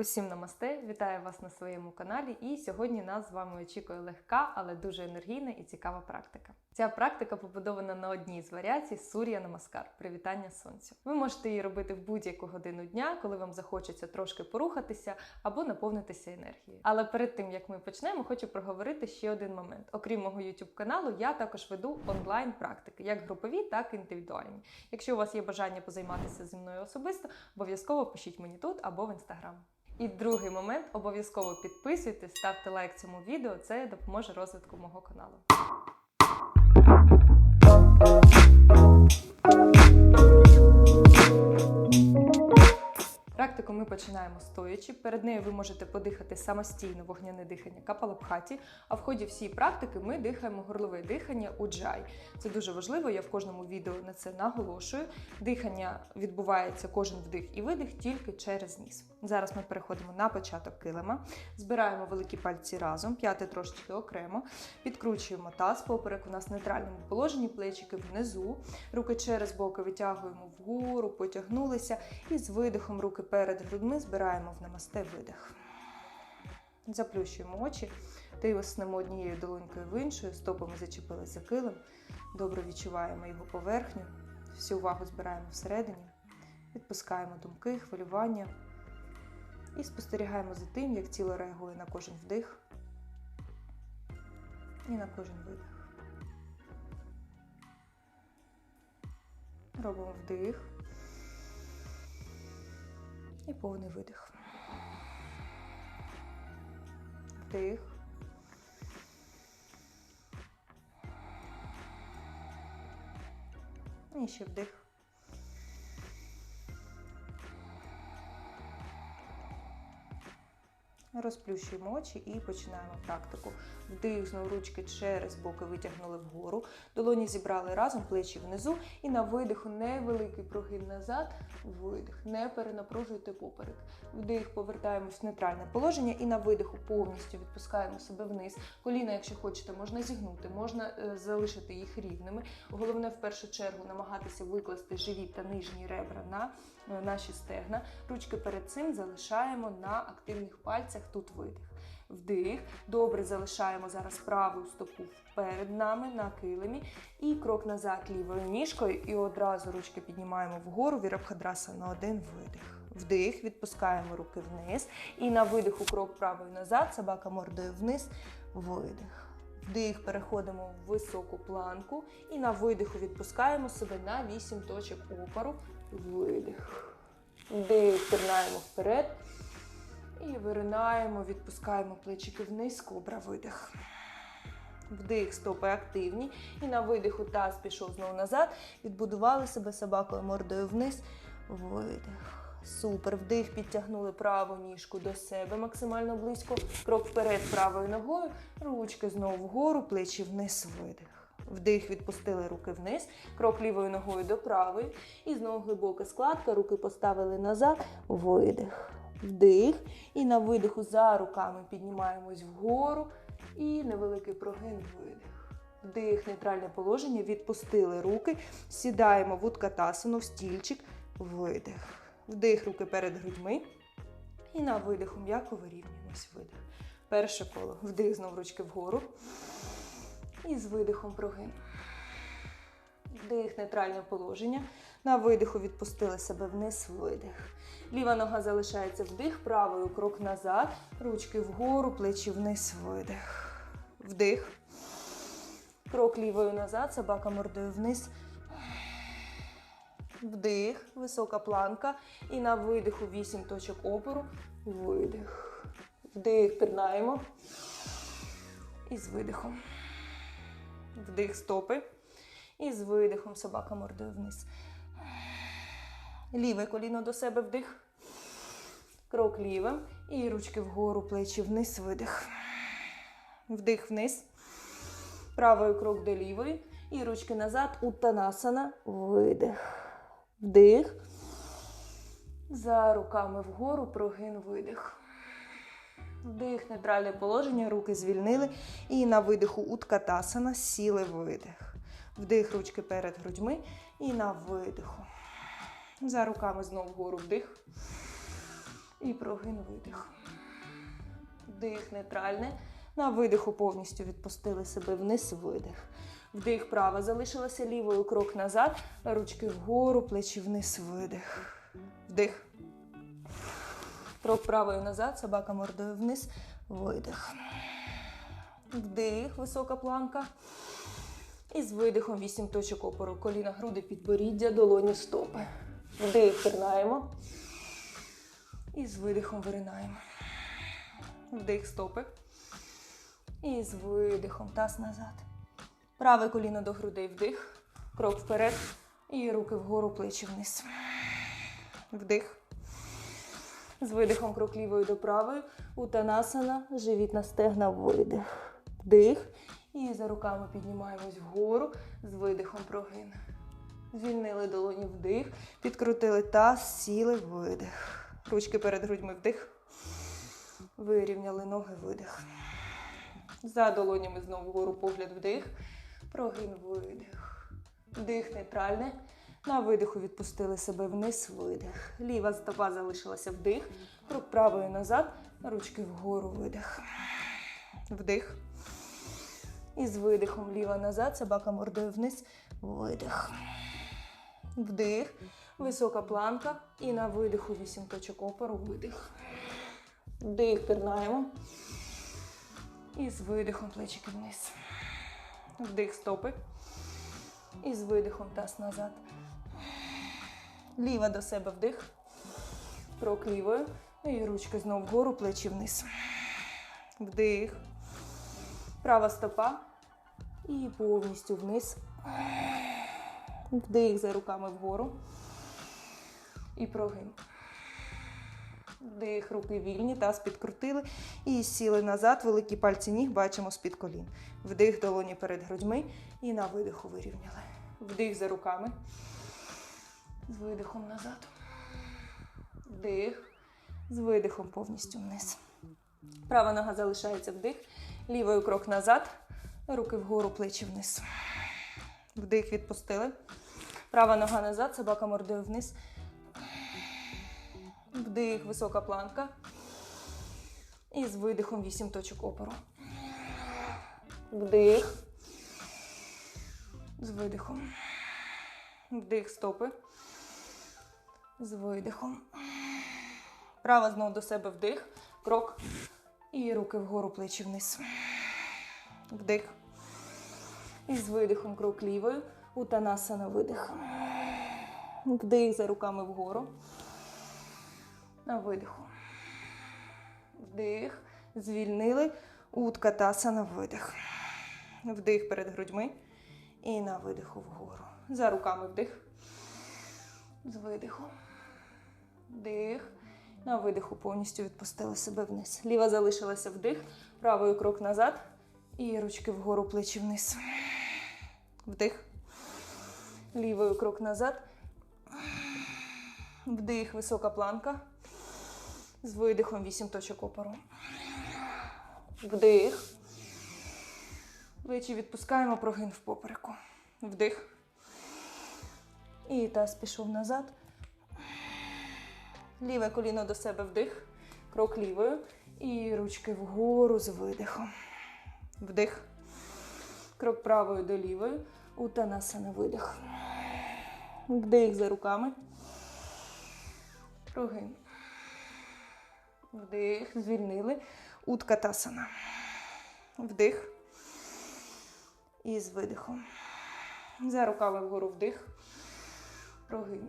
Усім намасте! Вітаю вас на своєму каналі. І сьогодні нас з вами очікує легка, але дуже енергійна і цікава практика. Ця практика побудована на одній з варіацій Сур'я Намаскар привітання сонцю. Ви можете її робити в будь-яку годину дня, коли вам захочеться трошки порухатися або наповнитися енергією. Але перед тим як ми почнемо, хочу проговорити ще один момент. Окрім мого YouTube каналу, я також веду онлайн практики, як групові, так і індивідуальні. Якщо у вас є бажання позайматися зі мною особисто, обов'язково пишіть мені тут або в інстаграм. І другий момент обов'язково підписуйтесь, ставте лайк цьому відео, це допоможе розвитку мого каналу. Практику ми починаємо стоячи. Перед нею ви можете подихати самостійно вогняне дихання капалабхаті. А в ході всієї практики ми дихаємо горлове дихання уджай. Це дуже важливо. Я в кожному відео на це наголошую. Дихання відбувається кожен вдих і видих тільки через ніс. Зараз ми переходимо на початок килима, збираємо великі пальці разом, п'яти трошечки окремо, підкручуємо таз, поперек у нас в нейтральному положенні, плечики внизу, руки через боки витягуємо вгору, потягнулися і з видихом руки перед грудьми збираємо в намасте видих. Заплющуємо очі, тиснемо однією долонькою в іншою, стопами зачепили за килим, добре відчуваємо його поверхню, всю увагу збираємо всередині, відпускаємо думки, хвилювання. І спостерігаємо за тим, як тіло реагує на кожен вдих і на кожен видих. Робимо вдих і повний видих. Вдих. І ще вдих. Розплющуємо очі і починаємо практику. Вдих, знову ручки через боки витягнули вгору. Долоні зібрали разом, плечі внизу. І на видиху невеликий прогин назад. Видих. Не перенапружуйте поперек. Вдих, повертаємось в нейтральне положення. І на видиху повністю відпускаємо себе вниз. Коліна, якщо хочете, можна зігнути, можна е, залишити їх рівними. Головне в першу чергу намагатися викласти живіт та нижні ребра на е, наші стегна. Ручки перед цим залишаємо на активних пальцях. Тут видих. Вдих. Добре залишаємо зараз праву стопу перед нами на килимі. І крок назад лівою ніжкою. І одразу ручки піднімаємо вгору. Вірабхадраса на один видих. Вдих, відпускаємо руки вниз. І на видиху крок правою назад. Собака мордою вниз. Видих. Вдих, переходимо в високу планку. І на видиху відпускаємо себе на 8 точок опору. Видих. Вдих, пірнаємо вперед. І виринаємо, відпускаємо плечики вниз, кобра видих. Вдих, стопи активні. І на видиху таз пішов знову назад. Відбудували себе собакою мордою вниз. Видих. Супер. Вдих, підтягнули праву ніжку до себе максимально близько. Крок вперед правою ногою. Ручки знову вгору, плечі вниз, видих. Вдих, відпустили руки вниз. Крок лівою ногою до правої. І знову глибока складка. Руки поставили назад. Видих. Вдих. І на видиху за руками піднімаємось вгору. І невеликий прогин видих. Вдих, нейтральне положення. Відпустили руки. Сідаємо в уткатасану, в стільчик. Видих. Вдих, руки перед грудьми. І на видиху м'яко вирівнюємось. Видих. Перше коло. Вдих, знов ручки вгору. І з видихом прогин. Вдих, нейтральне положення. На видиху відпустили себе вниз, видих. Ліва нога залишається вдих, правою крок назад. Ручки вгору, плечі вниз, видих. Вдих. Крок лівою назад, собака мордою вниз. Вдих, висока планка. І на видиху 8 точок опору. Видих. Вдих, пірнаємо. І з видихом. Вдих стопи. І з видихом собака мордою вниз. Ліве коліно до себе вдих. Крок лівим. І ручки вгору, плечі вниз, видих. Вдих вниз. Правою крок до лівої. І ручки назад. Уттанасана. Видих. Вдих. За руками вгору, прогин, видих. Вдих, нейтральне положення, руки звільнили. І на видиху уткатасана, сіли видих. Вдих, ручки перед грудьми. І на видиху. За руками знову вгору вдих. І прогин видих. Вдих нейтральне. На видиху повністю відпустили себе вниз, видих. Вдих права. Залишилася лівою крок назад. Ручки вгору, плечі вниз, видих. Вдих. Крок правою назад, собака мордою вниз, видих. Вдих, висока планка. І з видихом 8 точок опору. Коліна, груди, підборіддя, долоні, стопи. Вдих, пірнаємо. І з видихом виринаємо. Вдих, стопи. І з видихом таз назад. Праве коліно до грудей вдих. Крок вперед. І руки вгору, плечі вниз. Вдих. З видихом крок лівою до правої. Утанасана. Живіт на стегна. Видих. Вдих. І за руками піднімаємось вгору. З видихом прогин. Звільнили долоні вдих. Підкрутили таз, сіли, видих. Ручки перед грудьми вдих. Вирівняли ноги, видих. За долонями знову вгору погляд вдих. Прогин видих. Вдих нейтральне. На видиху відпустили себе вниз, видих. Ліва стопа залишилася вдих. Рук правою назад. Ручки вгору видих. Вдих. І з видихом ліва назад. Собака мордою вниз. Видих. Вдих. Висока планка. І на видиху 8 точок опору. Видих. Вдих, пірнаємо. І з видихом плечики вниз. Вдих стопи. І з видихом таз назад. Ліва до себе вдих. Крок лівою. І ручки знову вгору, плечі вниз. Вдих. Права стопа. І повністю вниз. Вдих за руками вгору. І прогин. Вдих, руки вільні, таз підкрутили. І сіли назад, великі пальці ніг бачимо з-під колін. Вдих, долоні перед грудьми. І на видиху вирівняли. Вдих за руками. З видихом назад. Вдих. З видихом повністю вниз. Права нога залишається вдих. Лівою крок назад. Руки вгору, плечі вниз. Вдих, відпустили. Права нога назад, собака мордою вниз. Вдих, висока планка. І з видихом 8 точок опору. Вдих. З видихом. Вдих, стопи. З видихом. Права знову до себе вдих. Крок. І руки вгору, плечі вниз. Вдих. І з видихом крок лівою. Утанасана видих. Вдих за руками вгору. На видиху. Вдих. Звільнили. Утка таса на видих. Вдих перед грудьми. І на видиху вгору. За руками вдих. З видиху. Вдих. На видиху повністю відпустили себе вниз. Ліва залишилася вдих. Правою крок назад. І ручки вгору, плечі вниз. Вдих. Лівою крок назад. Вдих, висока планка. З видихом 8 точок опору. Вдих. Плечі відпускаємо, прогин в попереку. Вдих. І таз пішов назад. Ліве коліно до себе вдих. Крок лівою. І ручки вгору з видихом. Вдих. Крок правою до лівої. Утанасана видих. Вдих за руками. Прогин. Вдих. Звільнили. Утка тасана. Вдих. І з видихом. За руками вгору вдих. Прогин.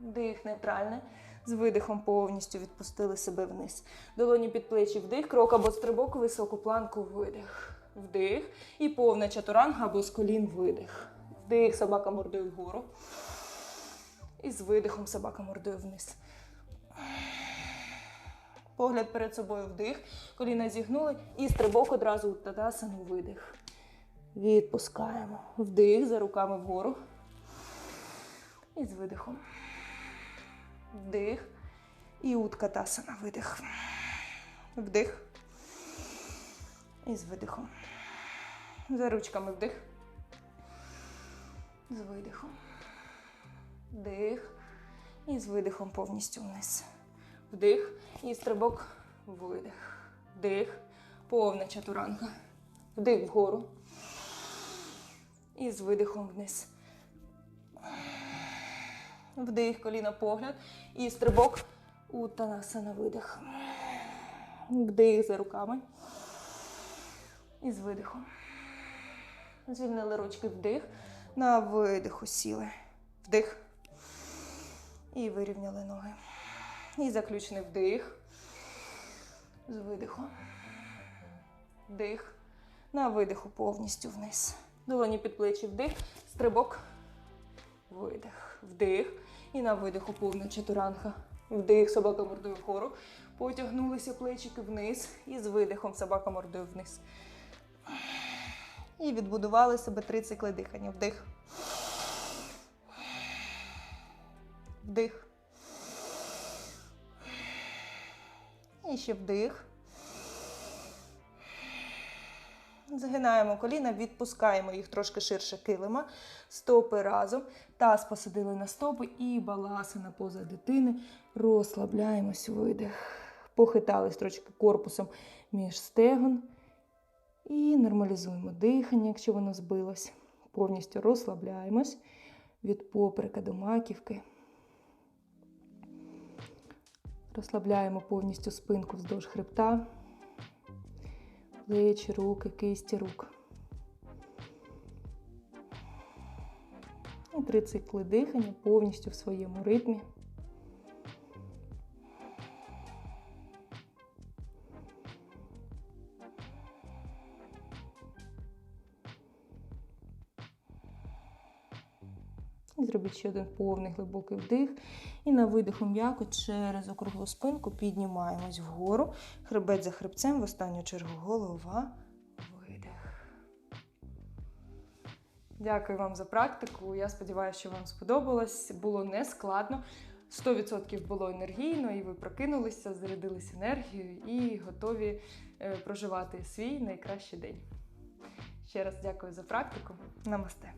Вдих нейтральне. З видихом повністю відпустили себе вниз. Долоні під плечі вдих, крок або стрибок, високу планку, видих. Вдих. І повна чатуранга або з колін видих. Вдих, собака мордою вгору. І з видихом собака мордою вниз. Погляд перед собою вдих. Коліна зігнули. І стрибок одразу у тадасану видих. Відпускаємо. Вдих за руками вгору. І з видихом. Вдих. І утка тасана. Видих. Вдих. І з видихом. За ручками вдих. З видихом. Вдих. І з видихом повністю вниз. Вдих і стрибок, видих. Вдих, повна чатуранга. Вдих вгору. І з видихом вниз. Вдих, коліна, погляд. І стрибок у танасана видих. Вдих за руками. І з видихом. Звільнили ручки вдих. На видиху сіли. Вдих. І вирівняли ноги. І заключний вдих. З видихом. Вдих. На видиху повністю вниз. Долоні під плечі вдих. Стрибок. Видих. Вдих. І на видиху повна чатуранга. Вдих, собака мордою вгору. Потягнулися плечики вниз. І з видихом собака мордою вниз. І відбудували себе три цикли дихання. Вдих. Вдих. І ще вдих. Загинаємо коліна, відпускаємо їх трошки ширше килима, стопи разом. Таз посадили на стопи і баласина поза дитини. Розслабляємось, видих. Похитались трошки корпусом між стегон. І нормалізуємо дихання, якщо воно збилось. Повністю розслабляємось від поприка до маківки. Розслабляємо повністю спинку вздовж хребта, плечі, руки, кисті рук. І три цикли дихання повністю в своєму ритмі. Ще один повний глибокий вдих. І на видиху м'яко через округлу спинку піднімаємось вгору. Хребет за хребцем, в останню чергу голова. Дякую вам за практику. Я сподіваюся, що вам сподобалось. Було не складно. 100% було енергійно, і ви прокинулися, зарядились енергією і готові е, проживати свій найкращий день. Ще раз дякую за практику. Намасте.